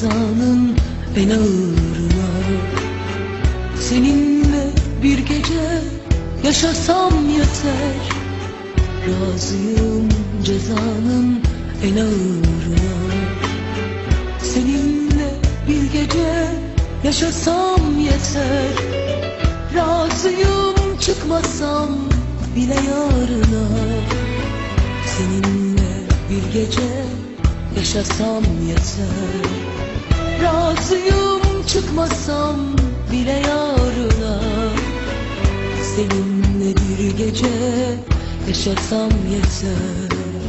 Cezanın en ağırına Seninle bir gece yaşasam yeter. Razıyım cezanın en ağırına Seninle bir gece yaşasam yeter. Razıyım çıkmasam bile yarına. Seninle bir gece yaşasam yeter Razıyım çıkmasam bile yarına. Seninle bir gece yaşasam yeter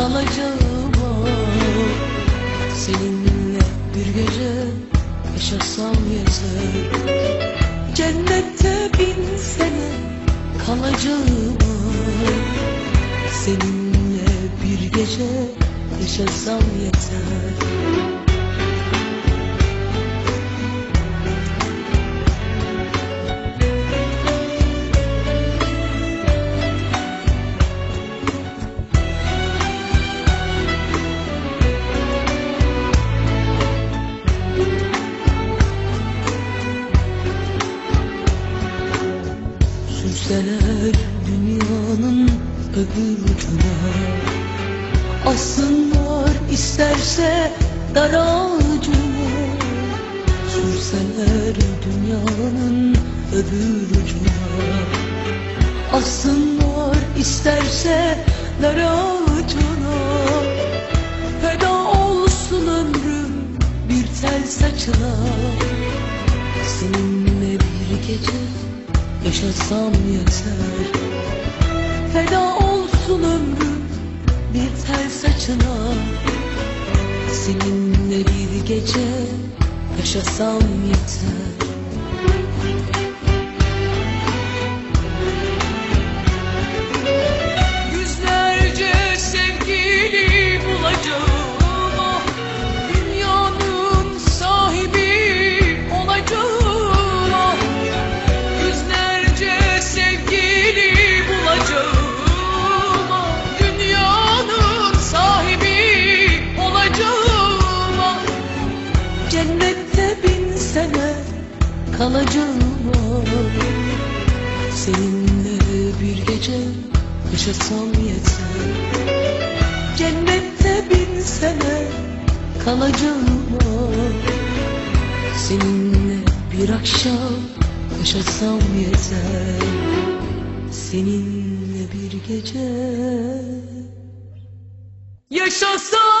kalacağım o. Seninle bir gece yaşasam yeter. Cennette bin sene kalacağım Seninle bir gece yaşasam yeter Sürseler dünyanın öbür ucuna Assınlar isterse dar ağacına. Sürseler dünyanın öbür ucuna Assınlar isterse dar ağacına. Feda olsun ömrüm bir tel saçına. Seninle bir gece yaşasam yeter. Feda olsun ömrüm bir tel saçına. Seninle bir gece yaşasam yeter Cennette bin sene kalacağım. Seninle bir gece yaşasam yeter Cennette bin sene kalacağım. Seninle bir akşam yaşasam yeter Seninle bir gece Yaşasam